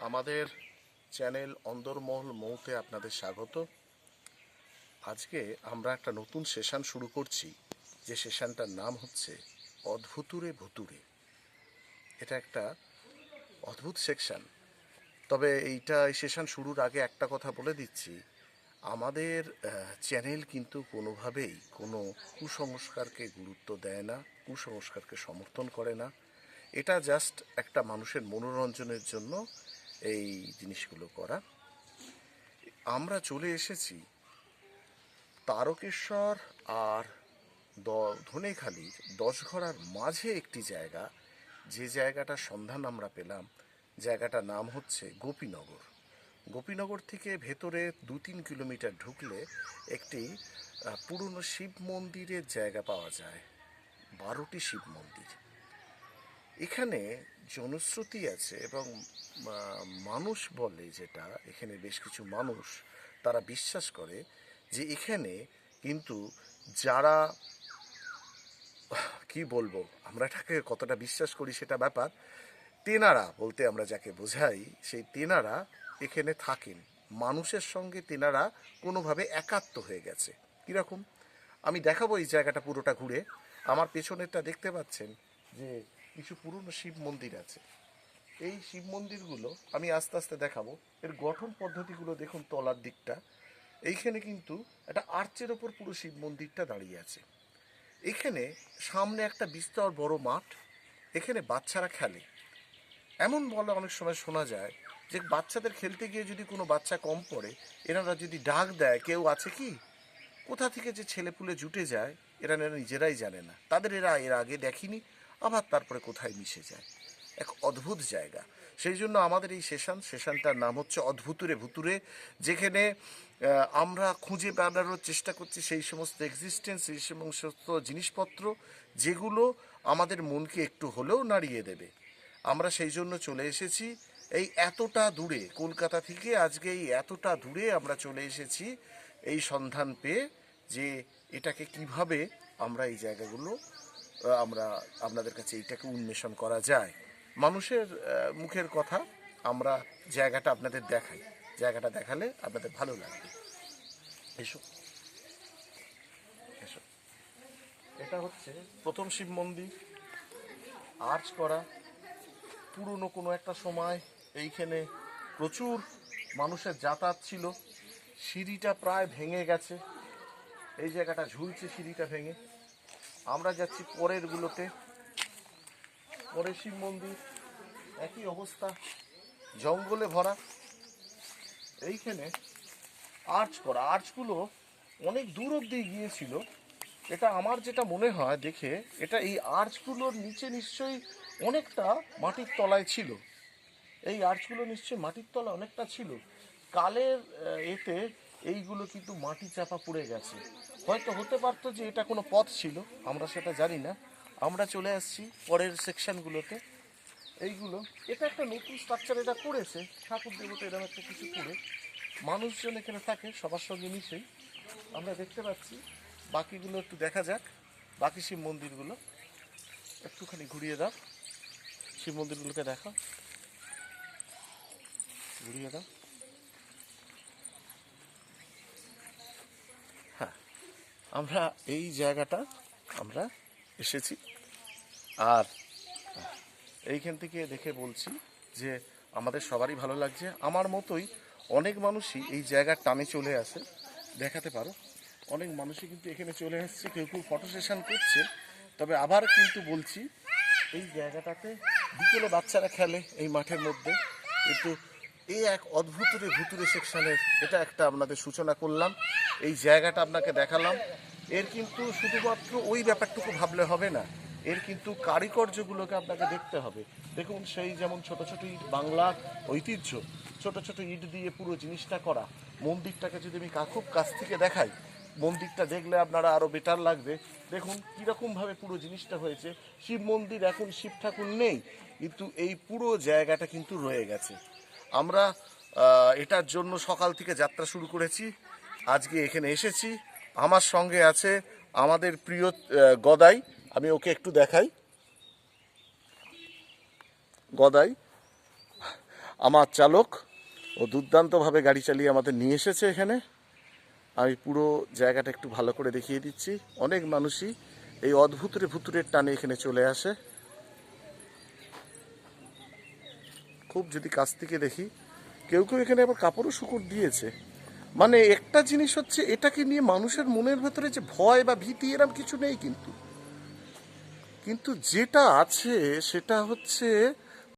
আমাদের চ্যানেল অন্দরমহল মৌতে আপনাদের স্বাগত। আজকে আমরা একটা নতুন সেশন শুরু করছি। যে সেশনটার নাম হচ্ছে অদ্ভুতুরে ভুতুরে। এটা একটা অদ্ভুত সেকশন। তবে এইটা, এই সেশন শুরুর আগে একটা কথা বলে দিচ্ছি। আমাদের চ্যানেল কিন্তু কোনোভাবেই কোনো কুসংস্কারকে গুরুত্ব দেয় না, কুসংস্কারকে সমর্থন করে না। এটা জাস্ট একটা মানুষের মনোরঞ্জনের জন্য এই জিনিসগুলো করা। আমরা চলে এসেছি তারকেশ্বর আর ধনেখালির দশঘরার মাঝে একটি জায়গা। যে জায়গাটার সন্ধান আমরা পেলাম, জায়গাটার নাম হচ্ছে গোপীনগর। গোপীনগর থেকে ভেতরে দু তিন কিলোমিটার ঢুকলে একটি পুরনো শিব মন্দিরের জায়গা পাওয়া যায়। বারোটি শিব মন্দির। এখানে জনশ্রুতি আছে এবং মানুষ বলে যেটা, এখানে বেশ কিছু মানুষ তারা বিশ্বাস করে যে এখানে কিন্তু যারা, কি বলব, আমরা এটাকে কতটা বিশ্বাস করি সেটা ব্যাপার, তেনারা বলতে আমরা যাকে বোঝাই, সেই তেনারা এখানে থাকেন। মানুষের সঙ্গে তেনারা কোনোভাবে একাত্ম হয়ে গেছে। কীরকম? আমি দেখাবো এই জায়গাটা পুরোটা ঘুরে। আমার পেছনেরটা দেখতে পাচ্ছেন যে কিছু পুরনো শিব মন্দির আছে। এই শিব মন্দিরগুলো আমি আস্তে আস্তে দেখাবো। এর গঠন পদ্ধতিগুলো দেখুন তলার দিকটা। এইখানে কিন্তু একটা আর্চের ওপর পুরো শিব মন্দিরটা দাঁড়িয়ে আছে। এখানে সামনে একটা বিস্তর বড় মাঠ, এখানে বাচ্চারা খেলে। এমন বলে অনেক সময় শোনা যায় যে বাচ্চাদের খেলতে গিয়ে যদি কোনো বাচ্চা কম পড়ে, এনারা যদি ডাক দেয়, কেউ আছে কি? কোথা থেকে যে ছেলেপুলে জুটে যায়? এরা এরা নিজেরাই জানে না। তাদের এরা এর আগে দেখিনি। আবার তারপরে কোথায় মিশে যায়? এক অদ্ভুত জায়গা। সেই জন্য আমাদের এই সেশন, সেশনটার নাম হচ্ছে অদ্ভুতুরে ভুতুরে, যেখানে আমরা খুঁজে বেড়ানোর চেষ্টা করছি সেই সমস্ত এক্সিস্টেন্স সেই সমস্ত জিনিসপত্র, যেগুলো আমাদের মনকে একটু হলেও নাড়িয়ে দেবে। আমরা সেই জন্য চলে এসেছি। এই এতটা দূরে, কলকাতা থেকে আজকে এই এতটা দূরে আমরা চলে এসেছি এই সন্ধান পেয়ে যে এটাকে কীভাবে আমরা এই জায়গাগুলো আমরা, আপনাদের কাছে এইটাকে উন্মেষণ করা যায়। মানুষের মুখের কথা আমরা জায়গাটা আপনাদের দেখাই। জায়গাটা দেখালে আপনাদের ভালো লাগবে। এসো। এসো। এটা হচ্ছে প্রথম শিব মন্দির। আর্চ করা। পুরনো কোনো একটা সময় এইখানে প্রচুর মানুষের যাতায়াত ছিল। সিঁড়িটা প্রায় ভেঙে গেছে। এই জায়গাটা ঝুলছে, সিঁড়িটা ভেঙে। আমরা যাচ্ছি পরের গুলোতে পরের শিব মন্দির, একই অবস্থা, জঙ্গলে ভরা। এইখানে আর্চ করা। আর্চগুলো অনেক দূর অব্দি গিয়েছিল। এটা আমার যেটা মনে হয় দেখে, এটা এই আর্চগুলোর নিচে নিশ্চয়ই অনেকটা মাটির তলায় ছিল। এই আর্চগুলো নিশ্চয়ই মাটির তলায় অনেকটা ছিল। কালের এতে এইগুলো কিন্তু মাটি চাপা পড়ে গেছে। হয়তো হতে পারতো যে এটা কোনো পথ ছিল, আমরা সেটা জানি না। আমরা চলে আসছি পরের সেকশনগুলোতে এইগুলো, এটা একটা নতুন স্ট্রাকচার এটা করেছে ঠাকুর দেবতা এরকম একটা কিছু করে মানুষজন এখানে থাকে, সবার সঙ্গে মিশেই। আমরা দেখতে পাচ্ছি, বাকিগুলো একটু দেখা যাক। বাকি শিব মন্দিরগুলো, একটুখানি ঘুরিয়ে দাও। শিব মন্দিরগুলোকে দেখা। ঘুরিয়ে দাও। আমরা এই জায়গাটা আমরা এসেছি। আর এইখান থেকে দেখে বলছি যে আমাদের সবারই ভালো লাগছে। আমার মতোই অনেক মানুষই এই জায়গার টানে চলে আসে। দেখাতে পারো, অনেক মানুষই কিন্তু এখানে চলে আসছে কেউ কেউ ফটো সেশন করছে। তবে আবার কিন্তু বলছি, এই জায়গাটাতে বিকেলে বাচ্চারা খেলে এই মাঠের মধ্যে। কিন্তু এই এক অদ্ভুতুরে ভুতুরে সেকশনের এটা একটা আপনাদের সূচনা করলাম। এই জায়গাটা আপনাকে দেখালাম। এর কিন্তু শুধুমাত্র ওই ব্যাপারটুকু ভাবলে হবে না। এর কিন্তু কারিকর্যগুলোকে আপনাকে দেখতে হবে। দেখুন, সেই যেমন ছোট ছোট ইট বাংলার ঐতিহ্য, ছোট ছোট ইট দিয়ে পুরো জিনিসটা করা। মন্দিরটাকে যদি আমি খুব কাছ থেকে দেখাই, মন্দিরটা দেখলে আপনারা আরও বেটার লাগবে। দেখুন, কীরকমভাবে পুরো জিনিসটা হয়েছে। শিব মন্দির এখন শিব ঠাকুর নেই, কিন্তু এই পুরো জায়গাটা কিন্তু রয়ে গেছে। আমরা এটার জন্য সকাল থেকে যাত্রা শুরু করেছি। আজকে এখানে এসেছি। আমার সঙ্গে আছে আমাদের প্রিয় গদাই। আমি ওকে একটু দেখাই। গদাই, আমার চালক। ও দুর্দান্তভাবে গাড়ি চালিয়ে আমাদের নিয়ে এসেছে এখানে। আমি পুরো জায়গাটা একটু ভালো করে দেখিয়ে দিচ্ছি। অনেক মানুষই এই অদ্ভুতরে ভুতুরের টানে এখানে চলে আসে। খুব যদি কাছ থেকে দেখি, কেউ কেউ এখানে আবার কাপড়ও শুকুর দিয়েছে। মানে একটা জিনিস হচ্ছে, এটাকে নিয়ে মানুষের মনের ভেতরে যে ভয় বা ভীতি এরম কিছু নেই কিন্তু। কিন্তু যেটা আছে, সেটা হচ্ছে